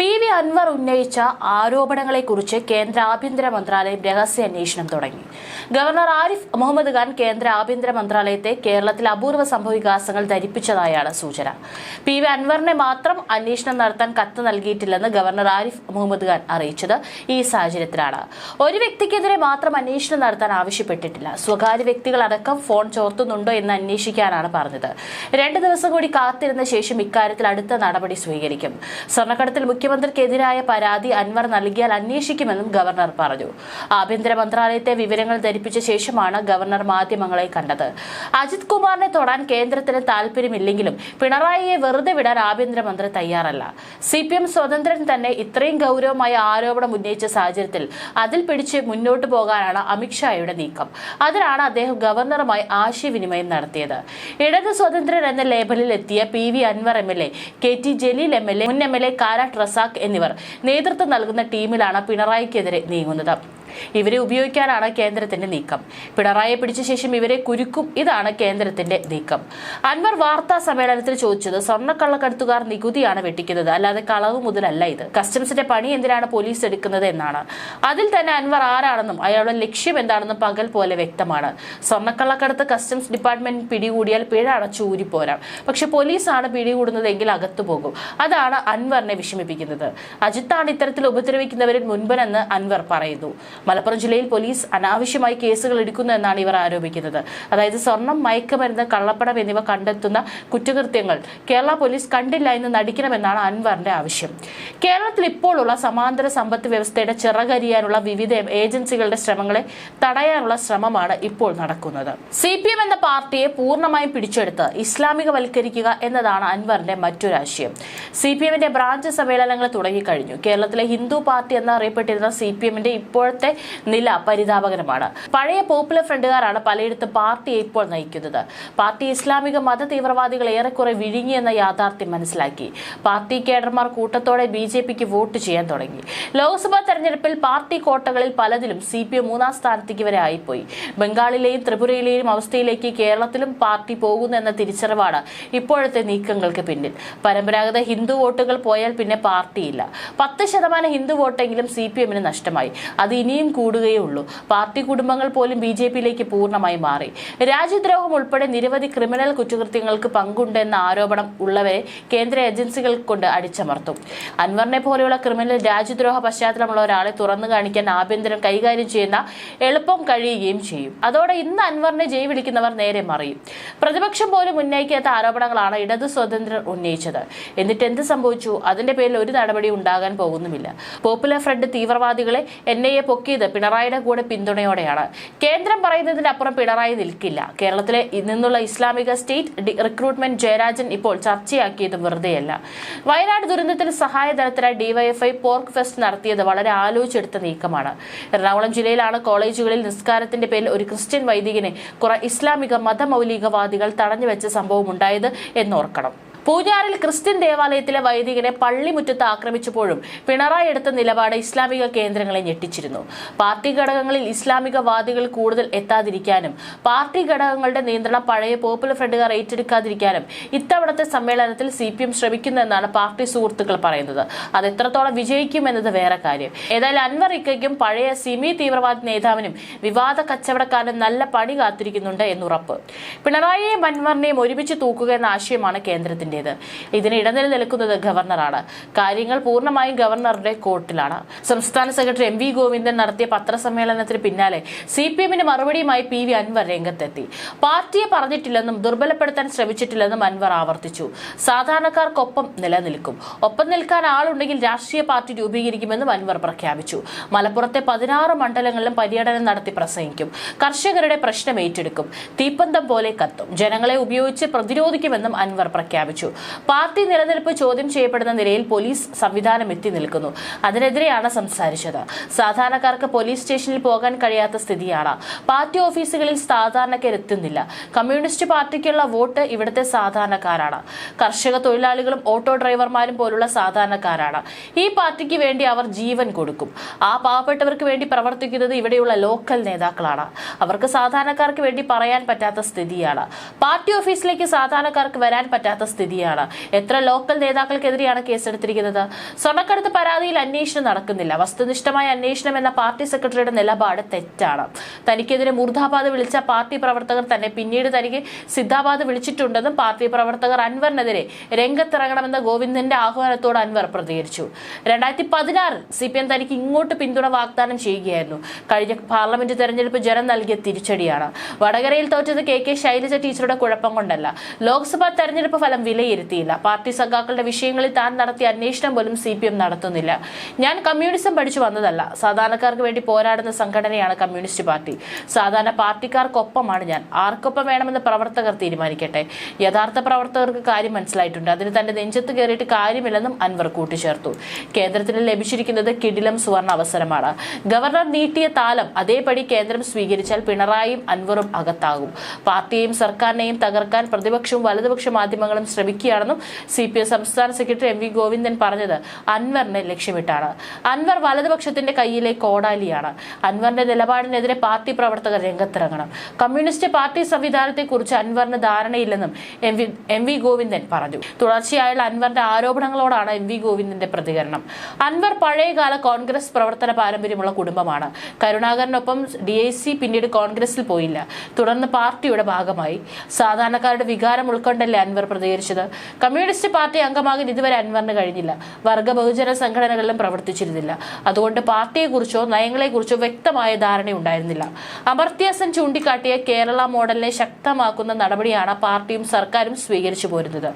P V Anwar ഉന്നയിച്ച ആരോപണങ്ങളെക്കുറിച്ച് കേന്ദ്ര ആഭ്യന്തര മന്ത്രാലയം രഹസ്യ അന്വേഷണം തുടങ്ങി. ഗവർണർ ആരിഫ് മുഹമ്മദ് ഖാൻ കേന്ദ്ര ആഭ്യന്തര മന്ത്രാലയത്തെ കേരളത്തിൽ അപൂർവ സംഭവവികാസങ്ങൾ ധരിപ്പിച്ചതായാണ് സൂചന. പി വി അൻവറിനെ മാത്രം അന്വേഷണം നടത്താൻ കത്ത് നൽകിയിട്ടില്ലെന്ന് ഗവർണർ ആരിഫ് മുഹമ്മദ് ഖാൻ അറിയിച്ചത് ഈ സാഹചര്യത്തിലാണ്. ഒരു വ്യക്തിക്കെതിരെ മാത്രം അന്വേഷണം നടത്താൻ ആവശ്യപ്പെട്ടിട്ടില്ല. സ്വകാര്യ വ്യക്തികളടക്കം ഫോൺ ചോർത്തുന്നുണ്ടോ എന്ന് അന്വേഷിക്കാനാണ് പറഞ്ഞത്. രണ്ട് ദിവസം കൂടി കാത്തിരുന്ന ശേഷം ഇക്കാര്യത്തിൽ അടുത്ത നടപടി സ്വീകരിക്കും. സ്വർണക്കടത്തിൽ മുഖ്യമന്ത്രിക്കെതിരായ പരാതി അൻവർ നൽകിയാൽ അന്വേഷിക്കുമെന്നും ഗവർണർ പറഞ്ഞു. ആഭ്യന്തര മന്ത്രാലയത്തെ വിവരങ്ങൾ ധരിപ്പിച്ച ശേഷമാണ് ഗവർണർ മാധ്യമങ്ങളെ കണ്ടത്. അജിത് കുമാറിനെ തൊടാൻ കേന്ദ്രത്തിന് താല്പര്യമില്ലെങ്കിലും പിണറായിയെ വെറുതെ വിടാൻ ആഭ്യന്തരമന്ത്രി തയ്യാറല്ല. സി പി എം സ്വതന്ത്രൻ തന്നെ ഇത്രയും ഗൗരവമായ ആരോപണം ഉന്നയിച്ച സാഹചര്യത്തിൽ അതിൽ പിടിച്ച് മുന്നോട്ട് പോകാനാണ് അമിത്ഷായുടെ നീക്കം. അതിനാണ് അദ്ദേഹം ഗവർണറുമായി ആശയവിനിമയം നടത്തിയത്. ഇടത് സ്വതന്ത്രൻ എന്ന ലേബലിൽ എത്തിയ P V Anvar M L A K T Jaleel M L A മുൻ M L A Karat Razak എന്നിവർ നേതൃത്വം നൽകുന്ന ടീമിലാണ് പിണറായിക്കെതിരെ നീങ്ങുന്നത്. ഇവരെ ഉപയോഗിക്കാനാണ് കേന്ദ്രത്തിന്റെ നീക്കം. പിണറായിയെ പിടിച്ച ശേഷം ഇവരെ കുരുക്കും. ഇതാണ് കേന്ദ്രത്തിന്റെ നീക്കം. അൻവർ വാർത്താ സമ്മേളനത്തിൽ ചോദിച്ചത് സ്വർണക്കള്ളക്കടത്തുകാർ നികുതിയാണ് വെട്ടിക്കുന്നത്. അല്ലാതെ കളവ് മുതലല്ല ഇത്. കസ്റ്റംസിന്റെ പണി എന്തിനാണ് പോലീസ് എടുക്കുന്നത് എന്നാണ്. അതിൽ തന്നെ അൻവർ ആരാണെന്നും അയാളുടെ ലക്ഷ്യം എന്താണെന്നും പകൽ പോലെ വ്യക്തമാണ്. സ്വർണക്കള്ളക്കടത്ത് കസ്റ്റംസ് ഡിപ്പാർട്ട്മെന്റ് പിടികൂടിയാൽ പിഴ അടച്ചു ഊരിപ്പോരാം പക്ഷെ പോലീസാണ് പിടികൂടുന്നതെങ്കിൽ അകത്തു പോകും. അതാണ് അൻവറിനെ വിഷമിപ്പിക്കുന്നത്. അജിത്താണ് ഇത്തരത്തിൽ ഉപദ്രവിക്കുന്നവരിൽ മുൻപനെന്ന് അൻവർ പറയുന്നു. മലപ്പുറം ജില്ലയിൽ പോലീസ് അനാവശ്യമായി കേസുകൾ എടുക്കുന്നു എന്നാണ് ഇവർ ആരോപിക്കുന്നത്. അതായത് സ്വർണം മയക്കുമരുന്ന് കള്ളപ്പണം എന്നിവ കണ്ടെത്തുന്ന കുറ്റകൃത്യങ്ങൾ കേരള പോലീസ് കണ്ടില്ല എന്ന് നടിക്കണമെന്നാണ് അൻവറിന്റെ ആവശ്യം. കേരളത്തിൽ ഇപ്പോഴുള്ള സമാന്തര സമ്പത്ത് വ്യവസ്ഥയുടെ ചിറകരിയാനുള്ള വിവിധ ഏജൻസികളുടെ ശ്രമങ്ങളെ തടയാനുള്ള ശ്രമമാണ് ഇപ്പോൾ നടക്കുന്നത്. സി പി എം എന്ന പാർട്ടിയെ പൂർണമായും പിടിച്ചെടുത്ത് ഇസ്ലാമികവൽക്കരിക്കുക എന്നതാണ് അൻവറിന്റെ മറ്റൊരു ആശയം. സി പി എമ്മിന്റെ ബ്രാഞ്ച് സമ്മേളനങ്ങൾ തുടങ്ങിക്കഴിഞ്ഞു. കേരളത്തിലെ ഹിന്ദു പാർട്ടി എന്നറിയപ്പെട്ടിരുന്ന സി പി എമ്മിന്റെ ഇപ്പോഴത്തെ നില പരിതാപകരമാണ്. പഴയ പോപ്പുലർ ഫ്രണ്ടുകാരാണ് പലയിടത്തും പാർട്ടിയെ ഇപ്പോൾ നയിക്കുന്നത്. പാർട്ടി ഇസ്ലാമിക മത തീവ്രവാദികൾ ഏറെക്കുറെ വിഴുങ്ങിയെന്ന യാഥാർത്ഥ്യം മനസ്സിലാക്കി. പാർട്ടി കേഡർമാർ കൂട്ടത്തോടെ ബി ജെ പിക്ക് വോട്ട് ചെയ്യാൻ തുടങ്ങി. ലോക്സഭാ തെരഞ്ഞെടുപ്പിൽ പാർട്ടി കോട്ടകളിൽ പലതിലും സി പി എം മൂന്നാം സ്ഥാനത്തേക്ക് വരെ ആയിപ്പോയി. ബംഗാളിലെയും ത്രിപുരയിലെയും അവസ്ഥയിലേക്ക് കേരളത്തിലും പാർട്ടി പോകുന്നു എന്ന തിരിച്ചറിവാണ് ഇപ്പോഴത്തെ നീക്കങ്ങൾക്ക് പിന്നിൽ. പരമ്പരാഗത ഹിന്ദു വോട്ടുകൾ പോയാൽ പിന്നെ പാർട്ടിയില്ല. പത്ത് ശതമാനം ഹിന്ദു വോട്ടെങ്കിലും സി പി എമ്മിന് നഷ്ടമായി. അത് ഇനിയും കൂടുകയേ ഉള്ളൂ പാർട്ടി കുടുംബങ്ങൾ പോലും ബി ജെ പിയിലേക്ക് പൂർണമായി മാറി. രാജ്യദ്രോഹം ഉൾപ്പെടെ നിരവധി ക്രിമിനൽ കുറ്റകൃത്യങ്ങൾക്ക് പങ്കുണ്ടെന്ന ആരോപണം ഉള്ളവരെ കേന്ദ്ര ഏജൻസികൾ കൊണ്ട് അടിച്ചമർത്തും. അൻവറിനെ പോലെയുള്ള ക്രിമിനൽ രാജ്യദ്രോഹ പശ്ചാത്തലമുള്ള ഒരാളെ തുറന്നു കാണിക്കാൻ ആഭ്യന്തരം കൈകാര്യം ചെയ്യുന്ന എളുപ്പം കഴിയുകയും ചെയ്യും. അതോടെ ഇന്ന് അൻവറിനെ ജയ് വിളിക്കുന്നവർ നേരെ മറിയും. പ്രതിപക്ഷം പോലും ഉന്നയിക്കാത്ത ആരോപണങ്ങളാണ് ഇടതു സ്വതന്ത്രർ ഉന്നയിച്ചത്. എന്നിട്ട് എന്ത് സംഭവിച്ചു? അതിന്റെ പേരിൽ ഒരു നടപടി ഉണ്ടാകാൻ പോകുന്നുമില്ല. പോപ്പുലർ ഫ്രണ്ട് തീവ്രവാദികളെ എൻ ഐ എ പൊക്കിയത് പിണറായിയുടെ കൂടെ പിന്തുണയോടെയാണ്. കേന്ദ്രം പറയുന്നതിനപ്പുറം പിണറായി നിൽക്കില്ല. കേരളത്തിലെ നിന്നുള്ള ഇസ്ലാമിക സ്റ്റേറ്റ് റിക്രൂട്ട്മെന്റ് ജയരാജൻ ഇപ്പോൾ ചർച്ചയാക്കിയത് വെറുതെയല്ല. വയനാട് ദുരന്തത്തിൽ സഹായധനത്തിനായി ഡിവൈഎഫ്ഐ പോർക്ക് ഫെസ്റ്റ് നടത്തിയത് വളരെ ആലോചിച്ചെടുത്ത നീക്കമാണ്. എറണാകുളം ജില്ലയിലാണ് കോളേജുകളിൽ നിസ്കാരത്തിന്റെ പേരിൽ ഒരു ക്രിസ്ത്യൻ വൈദികനെ കുറെ ഇസ്ലാമിക മതമൗലികവാദികൾ തടഞ്ഞുവെച്ച സംഭവം ഉണ്ടായത് എന്നോർക്കണം. പൂഞ്ഞാറിൽ ക്രിസ്ത്യൻ ദേവാലയത്തിലെ വൈദികനെ പള്ളിമുറ്റത്ത് ആക്രമിച്ചപ്പോഴും പിണറായി എടുത്ത നിലപാട് ഇസ്ലാമിക കേന്ദ്രങ്ങളെ ഞെട്ടിച്ചിരുന്നു. പാർട്ടി ഘടകങ്ങളിൽ ഇസ്ലാമിക വാദികൾ കൂടുതൽ എത്താതിരിക്കാനും പാർട്ടി ഘടകങ്ങളുടെ നിയന്ത്രണം പഴയ പോപ്പുലർ ഫ്രണ്ടുകാർ ഏറ്റെടുക്കാതിരിക്കാനും ഇത്തവണത്തെ സമ്മേളനത്തിൽ സി പി എം ശ്രമിക്കുന്നതെന്നാണ് പാർട്ടി സുഹൃത്തുക്കൾ പറയുന്നത്. അത് എത്രത്തോളം വിജയിക്കുമെന്നത് വേറെ കാര്യം. ഏതായാലും അൻവർ ഇക്കയ്ക്കും പഴയ സിമി തീവ്രവാദി നേതാവിനും വിവാദ കച്ചവടക്കാരനും നല്ല പണി കാത്തിരിക്കുന്നുണ്ട് എന്നുറപ്പ്. പിണറായിയെയും അൻവറിനെയും ഒരുമിച്ച് തൂക്കുക എന്ന ആശയമാണ് കേന്ദ്രത്തിന്റേത് ഇതിന് ഇടനില നിൽക്കുന്നത് ഗവർണറാണ്. കാര്യങ്ങൾ പൂർണമായും ഗവർണറുടെ കോർട്ടിലാണ് സംസ്ഥാന സെക്രട്ടറി എം വി ഗോവിന്ദൻ നടത്തിയ പത്രസമ്മേളനത്തിന് പിന്നാലെ സി പി എമ്മിന് മറുപടിയുമായി പി വി അൻവർ രംഗത്തെത്തി. പാർട്ടിയെ പറഞ്ഞിട്ടില്ലെന്നും ദുർബലപ്പെടുത്താൻ ശ്രമിച്ചിട്ടില്ലെന്നും അൻവർ ആവർത്തിച്ചു. സാധാരണക്കാർക്കൊപ്പം നിലനിൽക്കും. ഒപ്പം നിൽക്കാൻ ആളുണ്ടെങ്കിൽ രാഷ്ട്രീയ പാർട്ടി രൂപീകരിക്കുമെന്നും അൻവർ പ്രഖ്യാപിച്ചു. മലപ്പുറത്തെ പതിനാറ് മണ്ഡലങ്ങളിലും പര്യടനം നടത്തി പ്രസംഗിക്കും. കർഷകരുടെ പ്രശ്നം ഏറ്റെടുക്കും. തീപ്പന്തം പോലെ കത്തും. ജനങ്ങളെ ഉപയോഗിച്ച് പ്രതിരോധിക്കുമെന്നും അൻവർ പ്രഖ്യാപിച്ചു. പാർട്ടി നിലനിൽപ്പ് ചോദ്യം ചെയ്യപ്പെടുന്ന നിലയിൽ പോലീസ് സംവിധാനം എത്തി നിൽക്കുന്നു. അതിനെതിരെയാണ് സംസാരിച്ചത്. സാധാരണക്കാർക്ക് പോലീസ് സ്റ്റേഷനിൽ പോകാൻ കഴിയാത്ത സ്ഥിതിയാണ്. പാർട്ടി ഓഫീസുകളിൽ സാധാരണക്കാർ എത്തുന്നില്ല. കമ്മ്യൂണിസ്റ്റ് പാർട്ടിക്കുള്ള വോട്ട് ഇവിടുത്തെ സാധാരണക്കാരാണ്. കർഷക തൊഴിലാളികളും ഓട്ടോ ഡ്രൈവർമാരും പോലുള്ള സാധാരണക്കാരാണ്. ഈ പാർട്ടിക്ക് വേണ്ടി അവർ ജീവൻ കൊടുക്കും. ആ പാവപ്പെട്ടവർക്ക് വേണ്ടി പ്രവർത്തിക്കുന്നത് ഇവിടെയുള്ള ലോക്കൽ നേതാക്കളാണ്. അവർക്ക് സാധാരണക്കാർക്ക് വേണ്ടി പറയാൻ പറ്റാത്ത സ്ഥിതിയാണ്. പാർട്ടി ഓഫീസിലേക്ക് സാധാരണക്കാർക്ക് വരാൻ പറ്റാത്ത സ്ഥിതി സ്ഥിതിയാണ്. എത്ര ലോക്കൽ നേതാക്കൾക്കെതിരെയാണ് കേസെടുത്തിരിക്കുന്നത്? സ്വർണക്കടത്ത് പരാതിയിൽ അന്വേഷണം നടക്കുന്നില്ല. വസ്തുനിഷ്ഠമായ അന്വേഷണം എന്ന പാർട്ടി സെക്രട്ടറിയുടെ നിലപാട് തെറ്റാണ്. തനിക്കെതിരെ മുർദാബാദ് വിളിച്ച പാർട്ടി പ്രവർത്തകർ തന്നെ പിന്നീട് തനിക്ക് സിദ്ധാബാദ് വിളിച്ചിട്ടുണ്ടെന്നും പാർട്ടി പ്രവർത്തകർ അൻവറിനെതിരെ രംഗത്തിറങ്ങണമെന്ന ഗോവിന്ദന്റെ ആഹ്വാനത്തോട് അൻവർ പ്രതികരിച്ചു. രണ്ടായിരത്തി പതിനാറിൽ സി പി എം തനിക്ക് ഇങ്ങോട്ട് പിന്തുണ വാഗ്ദാനം ചെയ്യുകയായിരുന്നു. കഴിഞ്ഞ പാർലമെന്റ് തെരഞ്ഞെടുപ്പ് ജനം നൽകിയ തിരിച്ചടിയാണ്. വടകരയിൽ തോറ്റത് കെ കെ ശൈലജ ടീച്ചറുടെ കുഴപ്പം കൊണ്ടല്ല. ലോക്സഭാ തെരഞ്ഞെടുപ്പ് ഫലം വിലയിരുത്തിയില്ല പാർട്ടി സഖാക്കളുടെ വിഷയങ്ങളിൽ താൻ നടത്തിയ അന്വേഷണം പോലും സി പി എം നടത്തുന്നില്ല. ഞാൻ കമ്മ്യൂണിസം പഠിച്ചു വന്നതല്ല. സാധാരണക്കാർക്ക് വേണ്ടി പോരാടുന്ന സംഘടനയാണ് കമ്മ്യൂണിസ്റ്റ് പാർട്ടി. സാധാരണ പാർട്ടിക്കാർക്കൊപ്പമാണ് ഞാൻ. ആർക്കൊപ്പം വേണമെന്ന് പ്രവർത്തകർ തീരുമാനിക്കട്ടെ. യഥാർത്ഥ പ്രവർത്തകർക്ക് കാര്യം മനസ്സിലായിട്ടുണ്ട്. അതിന് തന്റെ നെഞ്ചത്ത് കയറിയിട്ട് കാര്യമില്ലെന്നും അൻവർ കൂട്ടിച്ചേർത്തു. കേന്ദ്രത്തിന് ലഭിച്ചിരിക്കുന്നത് കിടിലം സുവർണ അവസരമാണ്. ഗവർണർ നീട്ടിയ താലം അതേപടി കേന്ദ്രം സ്വീകരിച്ചാൽ പിണറായിയും അൻവറും അകത്താകും. പാർട്ടിയെയും സർക്കാരിനെയും തകർക്കാൻ പ്രതിപക്ഷവും വലതുപക്ഷ മാധ്യമങ്ങളും ശ്രമിക്കുകയാണെന്നും സി പി എം സംസ്ഥാന സെക്രട്ടറി എം വി ഗോവിന്ദൻ പറഞ്ഞത് അൻവറിനെ ലക്ഷ്യമിട്ടാണ്. അൻവർ വലതുപക്ഷത്തിന്റെ കയ്യിലെ കോടാലിയാണ്. അൻവറിന്റെ നിലപാടിനെതിരെ പാർട്ടി പ്രവർത്തകർ രംഗത്തിറങ്ങണം. കമ്മ്യൂണിസ്റ്റ് പാർട്ടി സംവിധാനത്തെക്കുറിച്ച് അൻവറിന് ധാരണയില്ലെന്നും M V M V Govindan പറഞ്ഞു. തുടർച്ചയായുള്ള അൻവറിന്റെ ആരോപണങ്ങളോടാണ് എം വി ഗോവിന്ദന്റെ പ്രതികരണം. അൻവർ പഴയകാല കോൺഗ്രസ് പ്രവർത്തന പാരമ്പര്യമുള്ള കുടുംബമാണ്. കരുണാകരനൊപ്പം ഡി ഐ സി പിന്നീട് കോൺഗ്രസിൽ പോയില്ല. തുടർന്ന് പാർട്ടിയുടെ ഭാഗമായി. സാധാരണക്കാരുടെ വികാരം ഉൾക്കൊണ്ടല്ലേ അൻവർ പ്രതികരിച്ചത്? കമ്മ്യൂണിസ്റ്റ് പാർട്ടി അംഗമാകാൻ ഇതുവരെ അൻവറിന് കഴിഞ്ഞില്ല. വർഗ ബഹുജന സംഘടനകളിലും പ്രവർത്തിച്ചിരുന്നില്ല. അതുകൊണ്ട് പാർട്ടിയെക്കുറിച്ചോ നയങ്ങളെക്കുറിച്ചോ വ്യക്തമായ ധാരണയുണ്ടായിരുന്നില്ല അമർത്യാസൻ ചൂണ്ടിക്കാട്ടിയ കേരള മോഡലിനെ ശക്തമാക്കുന്ന നടപടിയാണ് പാർട്ടിയും സർക്കാരും സ്വീകരിച്ചു പോരുന്നത്.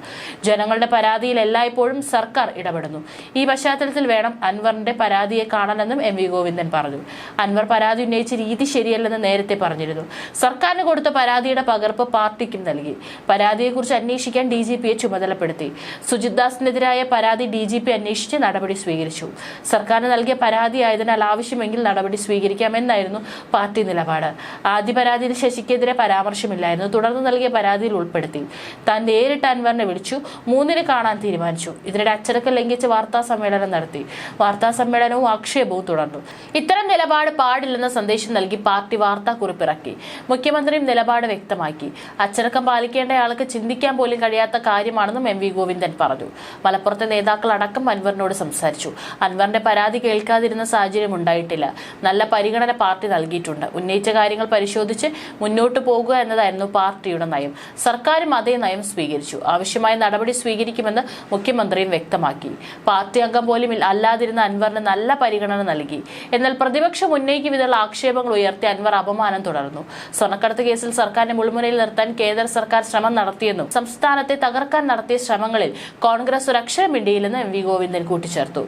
ജനങ്ങളുടെ പരാതിയിൽ എല്ലായ്പ്പോഴും സർക്കാർ ഇടപെടുന്നു. ഈ പശ്ചാത്തലത്തിൽ വേണം അൻവറിന്റെ പരാതിയെ കാണാനെന്നും എം വി ഗോവിന്ദൻ പറഞ്ഞു. അൻവർ പരാതി ഉന്നയിച്ച രീതി ശരിയല്ലെന്ന് നേരത്തെ പറഞ്ഞിരുന്നു. സർക്കാരിന് കൊടുത്ത പരാതിയുടെ പകർപ്പ് പാർട്ടിക്കും നൽകി. പരാതിയെക്കുറിച്ച് അന്വേഷിക്കാൻ ഡി ജി പിയെ ചുമതലപ്പെടുത്തി. സുജിത് ദാസിനെതിരായ പരാതി ഡി ജി പി അന്വേഷിച്ച് നടപടി സ്വീകരിച്ചു. സർക്കാർ നൽകിയ പരാതി ആയതിനാൽ ആവശ്യമെങ്കിൽ നടപടി സ്വീകരിക്കാമെന്നായിരുന്നു പാർട്ടി നിലപാട്. ആദ്യ പരാതിയിൽ ശശിക്കെതിരെ പരാമർശമില്ലായിരുന്നു. തുടർന്ന് നൽകിയ പരാതിയിൽ ഉൾപ്പെടുത്തി. താൻ നേരിട്ട് അൻവറിനെ വിളിച്ചു. മൂന്നിന് കാണാൻ തീരുമാനിച്ചു. ഇതിനിടെ അച്ചടക്കം ലംഘിച്ച് വാർത്താ സമ്മേളനം നടത്തി. വാർത്താ സമ്മേളനവും ആക്ഷേപവും തുടർന്നു. ഇത്തരം നിലപാട് പാടില്ലെന്ന സന്ദേശം നൽകി പാർട്ടി വാർത്താക്കുറിപ്പിറക്കി. മുഖ്യമന്ത്രിയും നിലപാട് വ്യക്തമാക്കി. അച്ചടക്കം പാലിക്കേണ്ടയാൾക്ക് ചിന്തിക്കാൻ പോലും കഴിയാത്ത കാര്യമാണെന്നും എം വി ഗോവിന്ദൻ പറഞ്ഞു. മലപ്പുറത്തെ നേതാക്കൾ അടക്കം അൻവറിനോട് സംസാരിച്ചു. അൻവറിന്റെ പരാതി കേൾക്കാതിരുന്ന സാഹചര്യം ഉണ്ടായിട്ടില്ല. നല്ല പരിഗണന പാർട്ടി നൽകിയിട്ടുണ്ട്. ഉന്നയിച്ച കാര്യങ്ങൾ പരിശോധിച്ച് മുന്നോട്ട് പോകുക എന്നതായിരുന്നു പാർട്ടിയുടെ നയം. സർക്കാരും അതേ നയം സ്വീകരിച്ചു. ആവശ്യമായ നടപടി സ്വീകരിക്കുമെന്ന് മുഖ്യമന്ത്രിയും വ്യക്തമാക്കി. പാർട്ടി അംഗം പോലും അല്ലാതിരുന്ന അൻവറിന് നല്ല പരിഗണന നൽകി. എന്നാൽ പ്രതിപക്ഷം ഉന്നയിക്കും വിധമുള്ള ആക്ഷേപങ്ങൾ ഉയർത്തി അൻവർ അപമാനം തുടർന്നു. സ്വർണക്കടത്ത് കേസിൽ സർക്കാരിനെ മുൾമുനയിൽ നിർത്താൻ കേന്ദ്ര സർക്കാർ ശ്രമം നടത്തിയെന്നും സംസ്ഥാനത്തെ തകർക്കാൻ നടത്തിയ ശ്രമങ്ങളിൽ കോൺഗ്രസ് ഒരു അക്ഷരമിണ്ടിയില്ലെന്ന് എം വി ഗോവിന്ദൻ കൂട്ടിച്ചേർത്തു.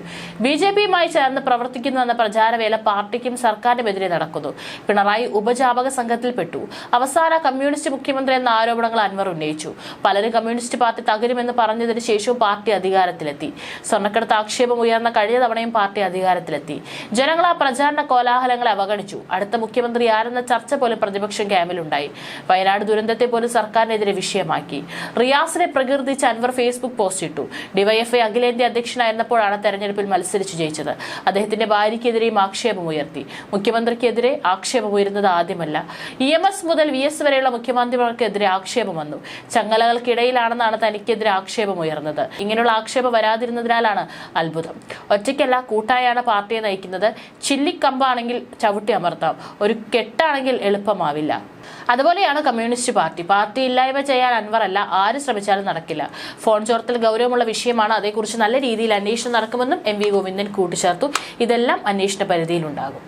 ബി ജെ പിയുമായി ചേർന്ന് പ്രവർത്തിക്കുന്നുവെന്ന പ്രചാരവേല പാർട്ടിക്കും സർക്കാരിനുമെതിരെ നടക്കുന്നു. പിണറായി ഉപജാപക സംഘത്തിൽപ്പെട്ടു. അവസാന കമ്മ്യൂണിസ്റ്റ് മുഖ്യമന്ത്രി എന്ന ആരോപണങ്ങൾ അൻവർ ഉന്നയിച്ചു. പലരും കമ്മ്യൂണിസ്റ്റ് പാർട്ടി തകരുമെന്ന് പറഞ്ഞതിന് ശേഷവും പാർട്ടി അധികാരത്തിലെത്തി. സ്വർണക്കടത്ത് ആക്ഷേപം ഉയർന്ന കഴിഞ്ഞ തവണയും പാർട്ടി അധികാരത്തിലെത്തി. ജനങ്ങൾ ആ പ്രചാരണ കോലാഹലങ്ങളെ അവഗണിച്ചു. അടുത്ത മുഖ്യമന്ത്രി ആരെന്ന ചർച്ച പോലും പ്രതിപക്ഷം ക്യാമ്പിലുണ്ടായി. വയനാട് ദുരന്തത്തെ പോലും സർക്കാരിനെതിരെ വിഷയമാക്കി. റിയാസിനെ പ്രകീർത്തിച്ച് അൻവർ ഫേസ്ബുക്ക് പോസ്റ്റ് ഇട്ടു. ഡിവൈഎഫ്ഐ അഖിലേന്ത്യാ അധ്യക്ഷനായിരുന്നപ്പോഴാണ് തെരഞ്ഞെടുപ്പിൽ മത്സരിച്ച് ജയിച്ചത്. അദ്ദേഹത്തിന്റെ ഭാര്യയ്ക്കെതിരെയും ആക്ഷേപം ഉയർത്തി. മുഖ്യമന്ത്രിക്കെതിരെ ആക്ഷേപം ഉയരുന്നത് ആദ്യമല്ല. ഇ എം എസ് മുതൽ വി എസ് വരെയുള്ള മുഖ്യമന്ത്രിമാർക്കെതിരെ ആക്ഷേപം വന്നു. ചങ്ങലകൾക്കിടയിലാണെന്നാണ് തനിക്കെതിരെ ആക്ഷേപം ഉയർന്നത്. ഇങ്ങനെയുള്ള ആക്ഷേപം വരാതിരുന്നതിനാലാണ് അത്ഭുതം. ഒറ്റയ്ക്കല്ല കൂട്ടായാണ് പാർട്ടിയെ നയിക്കുന്നത്. ചില്ലിക്കമ്പാണെങ്കിൽ ചവിട്ടി അമർത്താം. ഒരു കെട്ടാണെങ്കിൽ എളുപ്പമാവില്ല. അതുപോലെയാണ് കമ്മ്യൂണിസ്റ്റ് പാർട്ടി. പാർട്ടി ഇല്ലായ്മ ചെയ്യാൻ അൻവർ അല്ല ആര് ശ്രമിച്ചാലും നടക്കില്ല. ഫോൺ ചോർത്തൽ ഗൗരവമുള്ള വിഷയമാണ്. അതേക്കുറിച്ച് നല്ല രീതിയിൽ അന്വേഷണം നടക്കുമെന്നും എം വി ഗോവിന്ദൻ കൂട്ടിച്ചേർത്തു. ഇതെല്ലാം അന്വേഷണ പരിധിയിലുണ്ടാകും.